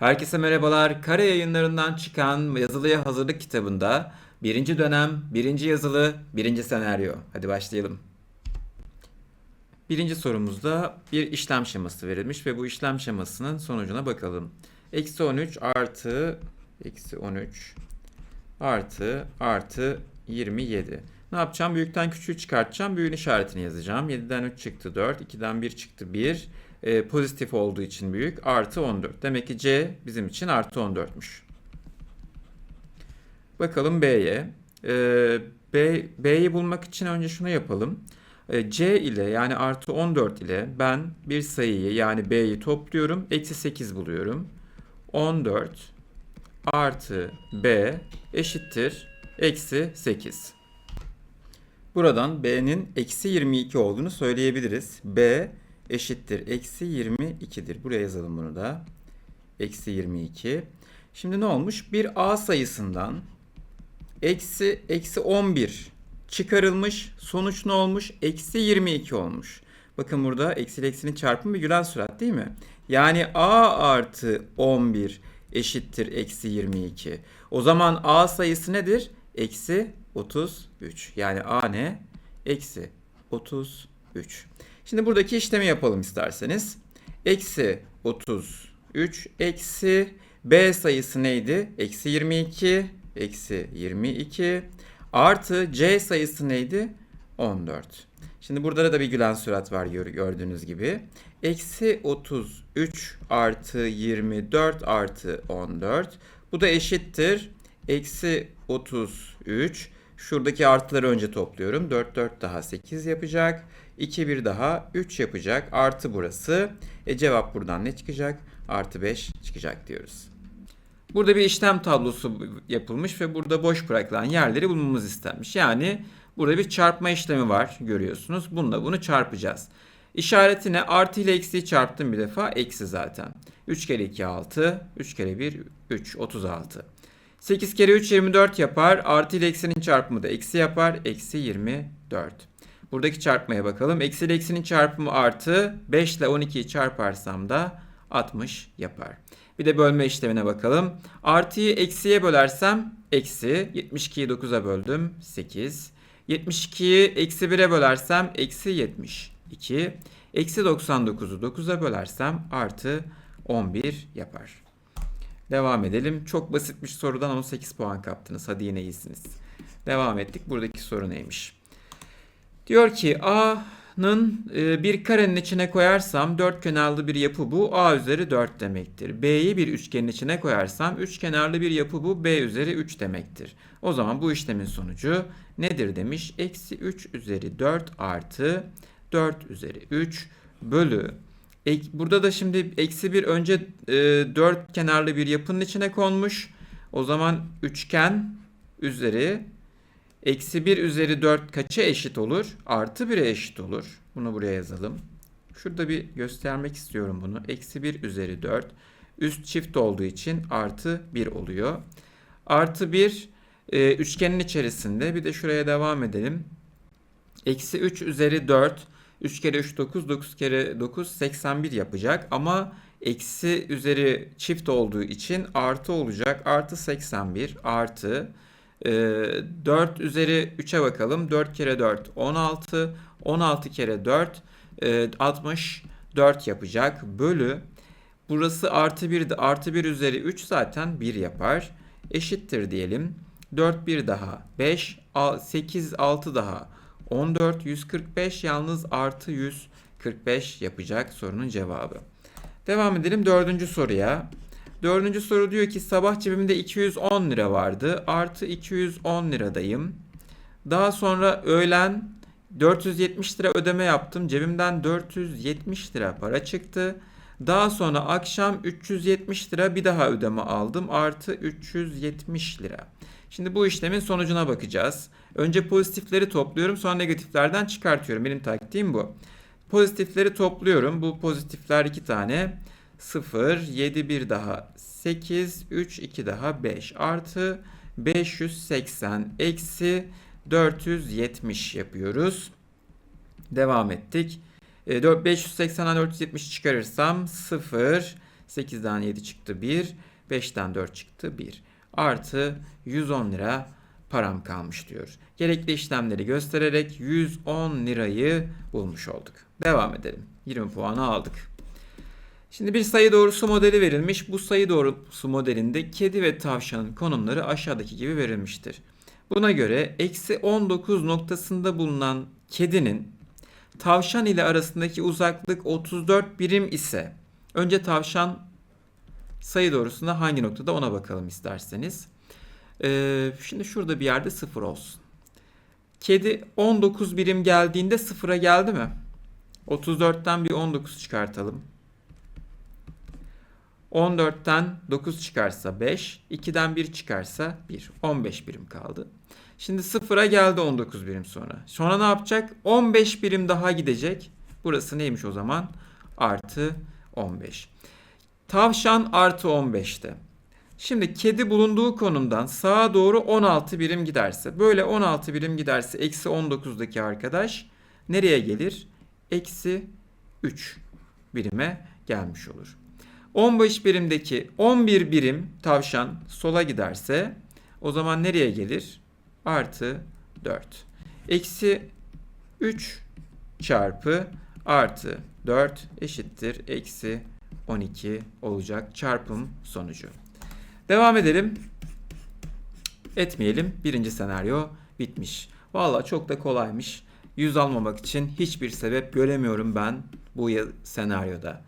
Herkese merhabalar. Kare yayınlarından çıkan yazılıya hazırlık kitabında birinci dönem, birinci yazılı, birinci senaryo. Hadi başlayalım. Birinci sorumuzda bir işlem şeması verilmiş ve bu işlem şemasının sonucuna bakalım. Eksi 13 artı eksi 13 artı artı 27. Ne yapacağım? Büyükten küçüğü çıkartacağım. Büyüğün işaretini yazacağım. 7'den 3 çıktı 4. 2'den 1 çıktı 1. E, pozitif olduğu için büyük. Artı 14. Demek ki C bizim için artı 14'müş. Bakalım B'ye. E, B, B'yi bulmak için önce şunu yapalım. E, C ile yani artı 14 ile ben bir sayıyı yani B'yi topluyorum. Eksi 8 buluyorum. 14 artı B eşittir eksi 8. Buradan B'nin eksi 22 olduğunu söyleyebiliriz. B eşittir eksi 22'dir. Buraya yazalım bunu da. Eksi 22. Şimdi ne olmuş? Bir A sayısından eksi eksi 11 çıkarılmış. Sonuç ne olmuş? Eksi 22 olmuş. Bakın burada eksi eksinin çarpımı bir gülen sürat değil mi? Yani A artı 11 eşittir eksi 22. O zaman A sayısı nedir? Eksi 33. Yani A ne? Eksi 33. Şimdi buradaki işlemi yapalım isterseniz. Eksi 33 eksi B sayısı neydi? Eksi 22. Eksi 22. Artı C sayısı neydi? 14. Şimdi burada da bir gülen sürat var gördüğünüz gibi. Eksi 33 artı 24 artı 14. Bu da eşittir. Eksi 33. Şuradaki artıları önce topluyorum. 4 4 daha 8 yapacak. 2 1 daha 3 yapacak. Artı burası. E cevap buradan ne çıkacak? Artı 5 çıkacak diyoruz. Burada bir işlem tablosu yapılmış ve burada boş bırakılan yerleri bulmamız istenmiş. Yani burada bir çarpma işlemi var görüyorsunuz. Bununla bunu çarpacağız. İşaretine artı ile eksiyi çarptım bir defa. Eksi zaten. 3 kere 2 6. 3 kere 1 3. 36. 8 kere 3 24 yapar. Artı ile eksinin çarpımı da eksi yapar. Eksi 24. Buradaki çarpmaya bakalım. Eksi ile eksinin çarpımı artı. 5 ile 12'yi çarparsam da 60 yapar. Bir de bölme işlemine bakalım. Artıyı eksiye bölersem eksi. 72'yi 9'a böldüm. 8. 72'yi eksi 1'e bölersem eksi 72. Eksi 99'u 9'a bölersem artı 11 yapar. Devam edelim. Çok basitmiş sorudan 18 puan kaptınız. Hadi yine iyisiniz. Devam ettik. Buradaki soru neymiş? Diyor ki A'nın e, bir karenin içine koyarsam dört kenarlı bir yapı bu. A üzeri 4 demektir. B'yi bir üçgenin içine koyarsam üç kenarlı bir yapı bu. B üzeri 3 demektir. O zaman bu işlemin sonucu nedir demiş. Eksi 3 üzeri 4 artı 4 üzeri 3 bölü Burada da şimdi eksi bir önce e, dört kenarlı bir yapının içine konmuş. O zaman üçgen üzeri eksi bir üzeri dört kaça eşit olur? Artı 1'e eşit olur. Bunu buraya yazalım. Şurada bir göstermek istiyorum bunu. Eksi bir üzeri dört. Üst çift olduğu için artı bir oluyor. Artı bir e, üçgenin içerisinde bir de şuraya devam edelim. Eksi 3 üzeri 4 3 kere 3 9, 9 kere 9 81 yapacak. Ama eksi üzeri çift olduğu için artı olacak. Artı 81 artı e, 4 üzeri 3'e bakalım. 4 kere 4 16. 16 kere 4 e, 64 yapacak. Bölü burası artı 1 de artı 1 üzeri 3 zaten 1 yapar. Eşittir diyelim. 4 1 daha 5 8 6 daha 14 145 yalnız artı 145 yapacak sorunun cevabı. Devam edelim dördüncü soruya. Dördüncü soru diyor ki sabah cebimde 210 lira vardı. Artı 210 liradayım. Daha sonra öğlen 470 lira ödeme yaptım. Cebimden 470 lira para çıktı. Daha sonra akşam 370 lira bir daha ödeme aldım. Artı 370 lira. Şimdi bu işlemin sonucuna bakacağız. Önce pozitifleri topluyorum sonra negatiflerden çıkartıyorum. Benim taktiğim bu. Pozitifleri topluyorum. Bu pozitifler 2 tane. 0, 7, 1 daha 8, 3, 2 daha 5 artı 580 eksi 470 yapıyoruz. Devam ettik. 580'den 470 çıkarırsam 0, 8'den 7 çıktı 1. 5'ten 4 çıktı 1. Artı 110 lira param kalmış diyor. Gerekli işlemleri göstererek 110 lirayı bulmuş olduk. Devam edelim. 20 puanı aldık. Şimdi bir sayı doğrusu modeli verilmiş. Bu sayı doğrusu modelinde kedi ve tavşanın konumları aşağıdaki gibi verilmiştir. Buna göre eksi 19 noktasında bulunan kedinin tavşan ile arasındaki uzaklık 34 birim ise önce tavşan sayı doğrusunda hangi noktada ona bakalım isterseniz. Ee, şimdi şurada bir yerde 0 olsun. Kedi 19 birim geldiğinde 0'a geldi mi? 34'ten bir 19 çıkartalım. 14'ten 9 çıkarsa 5, 2'den 1 çıkarsa 1. 15 birim kaldı. Şimdi 0'a geldi 19 birim sonra. Sonra ne yapacak? 15 birim daha gidecek. Burası neymiş o zaman? Artı 15. Tavşan artı 15'te. Şimdi kedi bulunduğu konumdan sağa doğru 16 birim giderse, böyle 16 birim giderse eksi 19'daki arkadaş nereye gelir? Eksi 3 birime gelmiş olur. 15 birimdeki 11 birim tavşan sola giderse o zaman nereye gelir? Artı 4. Eksi 3 çarpı artı 4 eşittir. Eksi 12 olacak çarpım sonucu. Devam edelim. Etmeyelim. Birinci senaryo bitmiş. Valla çok da kolaymış. 100 almamak için hiçbir sebep göremiyorum ben bu senaryoda.